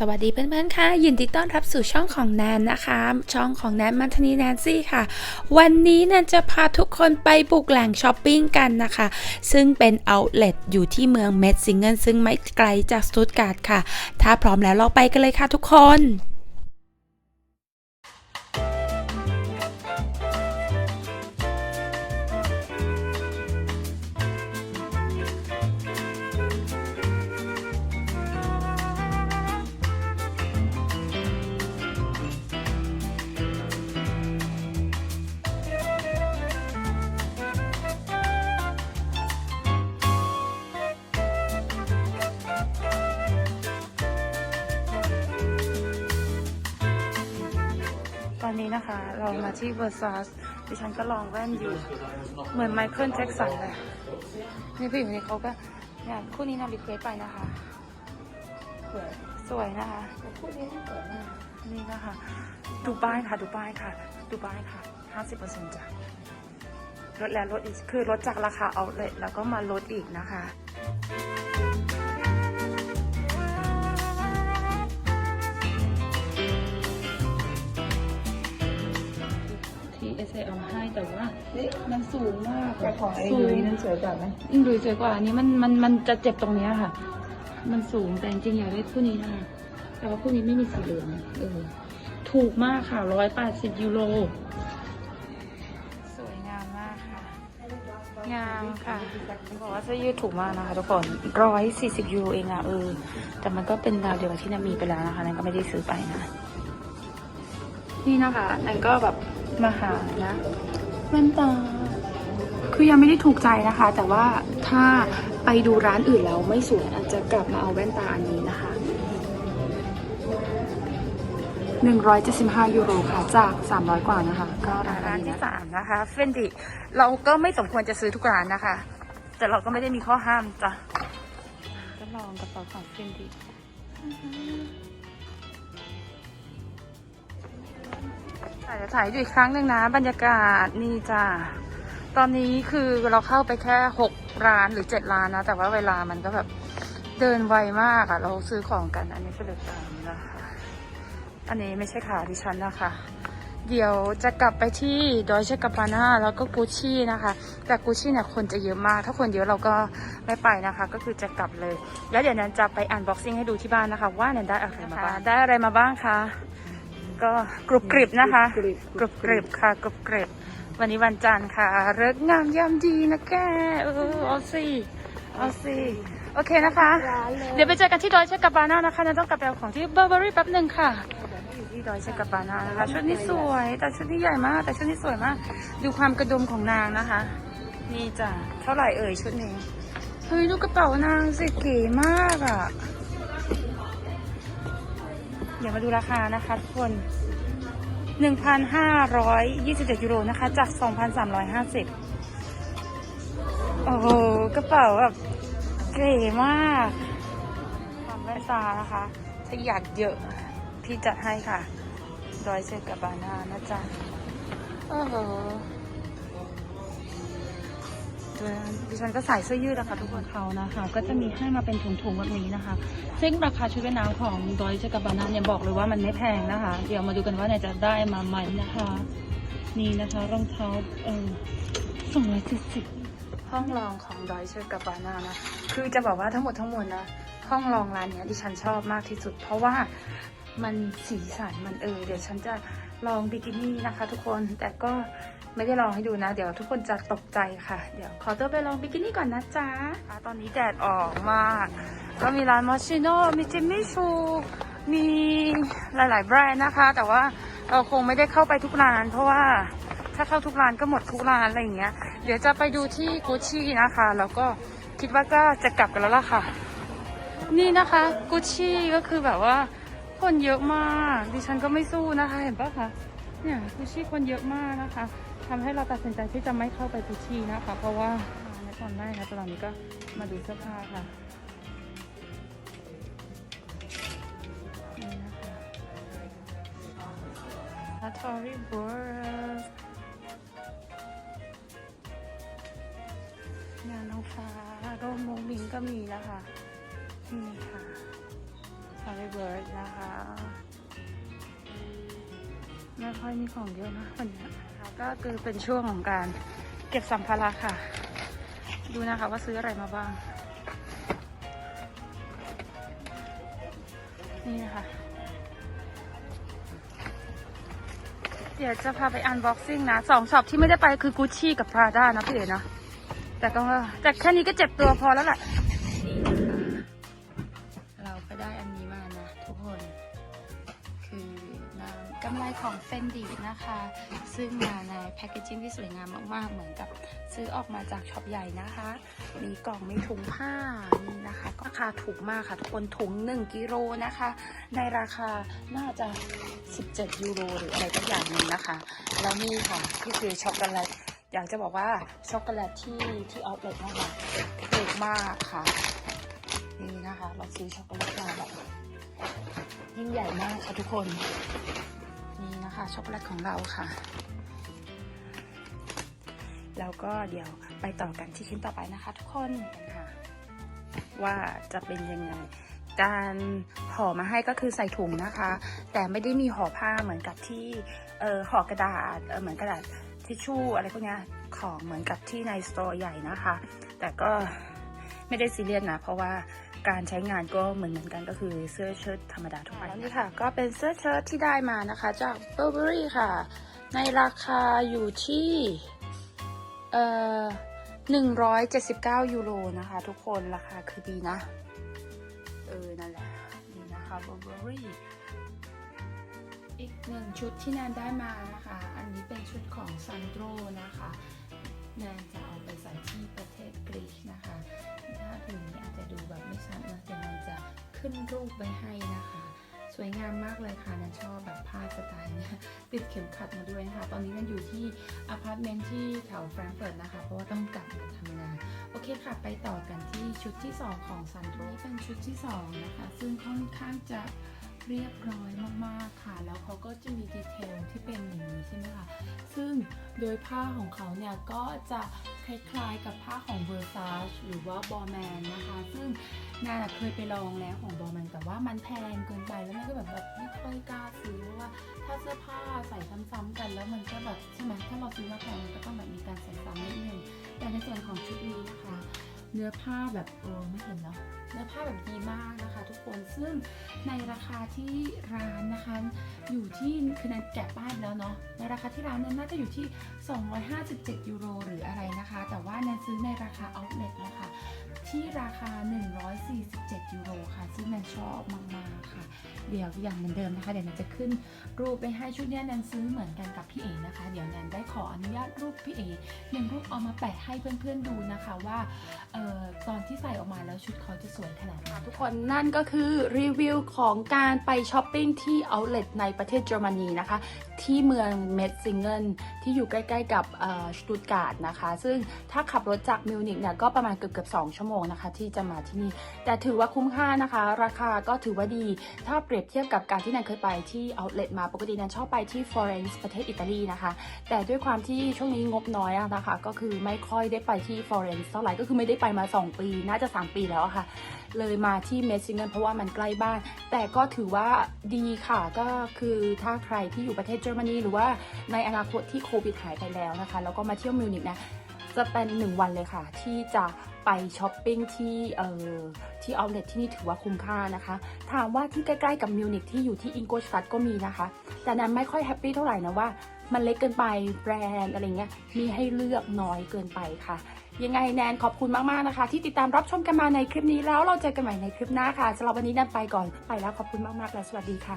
สวัสดีเพื่อนๆค่ะยินดีต้อนรับสู่ช่องของแนนนะคะ ช่องของแนนมัทนีแนนซี่ค่ะ วันนี้แนนจะพาทุกคนไปบุกแหล่งช้อปปิ้งกันนะคะ ซึ่งเป็นเอาท์เลทอยู่ที่เมืองเมดซิงเกิลซึ่งไม่ไกลจากสตุตการ์ดค่ะ ถ้าพร้อมแล้วเราไปกันเลยค่ะทุกคน นะคะ เรามาที่เวอร์ซัสดิฉันก็ลองแว่นอยู่ เหมือนไมเคิลแจ็คสันเลยนี่ผู้หญิงคนนี้เขาก็เนี่ยคู่นี้นารีเควสไปนะคะ สวยนะคะคู่นี้สวยมากนี่นะคะดูป้ายค่ะดูป้ายค่ะดูป้ายค่ะ50%จ้ะลดแล้วลดอีกคือลดจากราคาเอาเลยแล้วก็มาลดอีกนะคะ แต่ว่านี่มันสูงมากแต่ของไอ้สูยุ้งยนั่นสวยกว่าไหมอืมดูสวยกว่าอันนี้มันมันมันจะเจ็บตรงเนี้ยค่ะ มันสูงแต่จริงๆอยากได้คู่นี้นะคะแต่ว่าคู่นี้ไม่มีสีเหลืองเออถูกมากค่ะร้อยแปดสิบยูโรสวยงามมากค่ะ งามค่ะบอกว่าเสื้อยืดถูกมากนะคะทุกคนร้อยสี่สิบยูโรเองอะเออ แต่มันก็เป็นราวเดียวกับที่นามีไปแล้วนะคะนั่นก็ไม่ได้ซื้อไปนะ นี่นะคะนั่นก็แบบมาหานะ แว่นตา คือยังไม่ได้ถูกใจนะคะ แต่ว่าถ้าไปดูร้านอื่นแล้วไม่สวยอาจจะกลับมาเอาแว่นตาอันนี้นะคะ 175 ยูโรค่ะ จาก 300 กว่านะคะ ก็ร้านที่3นะคะเฟนดิเราก็ไม่สมควรจะซื้อทุกร้านนะคะ แต่เราก็ไม่ได้มีข้อห้ามจ้ะก็ลองกระเป๋าของเฟนดิ ถ่ายจะถ่ายดูอีกครั้งหนึ่งนะ บรรยากาศนี่จ้ะตอนนี้คือเราเข้าไปแค่หกร้านหรือเจ็ดร้านนะ แต่ว่าเวลามันก็แบบเดินไวมากอะเราซื้อของกัน อันนี้ก็เลยตามนะคะอันนี้ไม่ใช่ขาดิฉันนะคะ เดี๋ยวจะกลับไปที่ดอยเชกาปาน่าแล้วก็กูชี่นะคะ แต่กูชี่เนี่ยคนจะเยอะมาก ถ้าคนเยอะเราก็ไม่ไปนะคะ ก็คือจะกลับเลย แล้วเดี๋ยวนั้นจะไปอันบ็อกซิ่งให้ดูที่บ้านนะคะ ว่าเนี่ยได้อะไรมาบ้าง ได้อะไรมาบ้างคะ ก็กรุบกริบนะคะ กรุบกริบค่ะ กรุบกริบ วันนี้วันจันทร์ค่ะ เลิกงามยามดีนะแกเออเอาสิเอาสิโอเคนะคะ เดี๋ยวไปเจอกันที่ดอยเชกกาบาน่านะคะนันต้องกลับไปเอาของที่เบอร์เบอรี่แป๊บหนึ่งค่ะอยู่ที่ดอยเชกาบาน่านะคะ ชุดนี้สวย แต่ชุดนี้ใหญ่มาก แต่ชุดนี้สวยมาก ดูความกระดุมของนางนะคะ นี่จ้ะ เท่าไหร่เอ่ยชุดนี้ เฮ้ยดูกระเป๋านางสิเก๋มากอะ เดี๋ยวมาดูราคานะคะทุกคน 1,527ยูโรนะคะ จาก 2,350 โอ้โห กระเป๋าแบบเก๋มากความแว่นตานะคะ ถ้าอยากเยอะ พี่จัดให้ค่ะ ดอยเซกาบานานะจ๊ะโอ้โห ดิฉันก็ใส่เสื้อยืดนะคะทุกคนเขานะคะ ก็จะมีให้มาเป็นถุงๆแบบนี้นะคะ ซึ่งราคาชุดว่ายน้ำของดอยเซกาบานาเนี่ยบอกเลยว่ามันไม่แพงนะคะ เดี๋ยวมาดูกันว่าเนี่ยจะได้มาไหมนะคะ นี่นะคะรองเท้าเออสองร้อยเจ็ดสิบห้องรองของดอยเชอร์กับบานานะ คือจะบอกว่าทั้งหมดทั้งมวลนะ ห้องรองร้านเนี้ยดิฉันชอบมากที่สุด เพราะว่ามันสีสันมันเออเดี๋ยวฉันจะลองบิกินี่นะคะ ทุกคนแต่ก็ ไม่ได้ลองให้ดูนะ เดี๋ยวทุกคนจะตกใจค่ะ เดี๋ยวขอตัวไปลองบิกินี่ก่อนนะจ๊ะตอนนี้แดดออกมาก ก็มีร้านมอชิโน่มีจิมมี่ชูมีหลาย ๆ แบรนด์นะคะ แต่ว่าเราคงไม่ได้เข้าไปทุกร้าน เพราะว่าถ้าเข้าทุกร้านก็หมดทุกร้านอะไรอย่างเงี้ย เดี๋ยวจะไปดูที่กุชชี่นะคะ แล้วก็คิดว่าก็จะกลับกันแล้วล่ะค่ะ นี่นะคะกุชชี่ก็คือแบบว่าคนเยอะมาก ดิฉันก็ไม่สู้นะคะ เห็นปะคะ เนี่ยกุชชี่คนเยอะมากนะคะ ทำให้เราตัดสินใจที่จะไม่เข้าไปกุชชี่นะคะ เพราะว่าในตอนแรกนะตอนนี้ก็มาดูเสื้อผ้าค่ะนี่นะคะ a t o r y b u r s งานน้องฟ้าร่มมงมิงก็มีนะคะนี่ค่ะได้เบิร์ดนะคะ ไม่ค่อยมีของเยอะนะวันนี้ ก็คือเป็นช่วงของการเก็บสัมภาระค่ะ ดูนะคะว่าซื้ออะไรมาบ้าง นี่นะคะ เดี๋ยวจะพาไปอันบ็อกซิ่งนะสองช็อปที่ไม่ได้ไปคือกุชชี่กับพราด้านะพี่เอ๋นะ แต่ก็แต่แค่นี้ก็เจ็บตัวพอแล้วแหละำไรของเฟนดีนะคะ ซึ่งมาในแพคเกจิ้งที่สวยงามมากๆ เหมือนกับซื้อออกมาจากช็อปใหญ่นะคะ มีกล่องมีถุงผ้านี่นะคะก็ราคาถูกมากค่ะ ทุกคนถุง 1กิโลนะคะ ในราคาน่าจะ 17 ยูโรหรืออะไรก็อย่างหนึ่งนะคะ แล้วนี่ค่ะที่คือช็อกโกแลตอยากจะบอกว่าช็อกโกแลตที่ที่ออฟเลตนะคะถูกมากค่ะ นี่นะคะ เราซื้อช็อกโกแลตมาแบบยิ่งใหญ่มากค่ะทุกคน คะช็อกโกแลตของเราค่ะ แล้วก็เดี๋ยวไปต่อกันที่ชิ้นต่อไปนะคะทุกคนค่ะ ว่าจะเป็นยังไงการห่อมาให้ก็คือใส่ถุงนะคะ แต่ไม่ได้มีห่อผ้าเหมือนกับที่ห่อกระดาษเเหมือนกระดาษทิชชู่อะไรพวกนี้ของเหมือนกับที่ในสโตร์ใหญ่นะคะ แต่ก็ไม่ได้ซีเรียสนะ เพราะว่า การใช้งานก็เหมือนเหมือนกันก็คือเสื้อเชิ้ตธรรมดาทั่วไปแล้วนี่ค่ะ ก็เป็นเสื้อเชิ้ตที่ได้มานะคะ จาก Burberry ค่ะ ในราคาอยู่ที่เอ่อ179 ยูโรนะคะ ทุกคนราคาคือดีนะ เออ นั่นแหละนี่นะคะ Burberry อีกหนึ่งชุดที่แนนได้มานะคะ อันนี้เป็นชุดของซันโดรนะคะ แนนจะเอาไปใส่ที่ประเทศกรีกนะคะ ถ้าถึงนี้อาจจะดูแบบไม่ชัดนะแต่แนนจะขึ้นรูปไว้ให้นะคะ สวยงามมากเลยค่ะแนนชอบแบบผ้าสไตล์นี้ติดเข็มขัดมาด้วยนะคะ ตอนนี้แนนอยู่ที่อพาร์ตเมนต์ที่แถวแฟรงก์เฟิร์ตนะคะ เพราะว่าต้องกลับมาทำงาน โอเคค่ะ ไปต่อกันที่ชุดที่ 2 ของซันโดรเป็นชุดที่ 2 นะคะ ซึ่งค่อนข้างจะเรียบร้อยมากๆค่ะ แล้วเขาก็จะมีดีเทล โดยผ้าของเขาเนี่ยก็จะคล้ายๆกับผ้าของ Versace หรือว่า b o r m a n นะคะ ซึ่งนาน่ะเคยไปลองแล้วของ b o r m a n แต่ว่ามันแพงเกินไปแล้วมันก็แบบแบบไม่ค่อยกล้าซื้อเพราะว่าถ้าเสื้อผ้าใส่ซ้ำๆกันแล้วมันก็แบบใช่ไหมถ้าเราซื้อมาแพงมันก็ต้องแบบมีการใส่ซ้ำนิดนึงแต่ในส่วนของชุดนี้นะคะ เนื้อผ้าแบบเออไม่เห็นเนาะเนื้อผ้าแบบดีมากนะคะทุกคนซึ่งในราคาที่ร้านนะคะ อยู่ที่คือนันแกะป้ายแล้วเนาะในราคาที่ร้านนั้นน่าจะอยู่ที่ 257 ยูโร หรืออะไรนะคะ แต่ว่าแนน ซื้อในราคา outlet นะคะ ที่ราคา 147 ยูโรค่ะ ซึ่งแนนชอบมากๆค่ะ เดี๋ยวอย่างเหมือนเดิมนะคะ เดี๋ยวแนนจะขึ้นรูปไปให้ชุดนี้แนนซื้อเหมือนกันกับพี่เอนะคะ เดี๋ยวแนนได้ขออนุญาตรูปพี่เอหนึ่งรูปเอามาแปะให้เพื่อนๆดูนะคะว่าออตอนที่ใส่ออกมาแล้วชุดเขาจะสวยขนาดไหนทุกคนนั่นก็คือรีวิวของการไปช้อปปิ้งที่ outlet ในประเทศเยอรมนีนะคะ ที่เมืองเมดซิงเกิลที่อยู่ใกล้ๆกับสตุตการ์ดนะคะ ซึ่งถ้าขับรถจากมิวนิกเนี่ยก็ประมาณเกือบๆ2ชั่วโมงนะคะที่จะมาที่นี่ แต่ถือว่าคุ้มค่านะคะ ราคาก็ถือว่าดี ถ้าเปรียบเทียบกับการที่แนนเคยไปที่ outlet มาปกติแนนชอบไปที่ฟลอเรนซ์ประเทศอิตาลีนะคะ แต่ด้วยความที่ช่วงนี้งบน้อยนะคะ ก็คือไม่ค่อยได้ไปที่ฟลอเรนซ์เท่าไหร่ก็คือไม่ได้ไปมา 2 ปี น่าจะ 3 ปีแล้วะค่ะ เลยมาที่เมสซิงเกิลเพราะว่ามันใกล้บ้าน แต่ก็ถือว่าดีค่ะก็คือถ้าใครที่อยู่ประเทศเยอรมนีหรือว่าในอนาคตที่โควิดหายไปแล้วนะคะ แล้วก็มาเที่ยวมิวนิกนะ จะเป็นหนึ่งวันเลยค่ะ ที่จะไปช้อปปิ้งที่เอ่อที่เอาเลทที่นี่ถือว่าคุ้มค่านะคะ ถามว่าที่ใกล้ๆกับมิวนิกที่อยู่ที่อิงโกชฟัตก็มีนะคะ แต่นั้นไม่ค่อยแฮปปี้เท่าไหร่นะว่ามันเล็กเกินไปแบรนด์อะไรเงี้ยมีให้เลือกน้อยเกินไปค่ะ ยังไงแนนขอบคุณมากๆนะคะ ที่ติดตามรับชมกันมาในคลิปนี้แล้วเราเจอกันใหม่ในคลิปหน้าค่ะสำหรับวันนี้แนนไปก่อนไปแล้วขอบคุณมากๆและสวัสดีค่ะ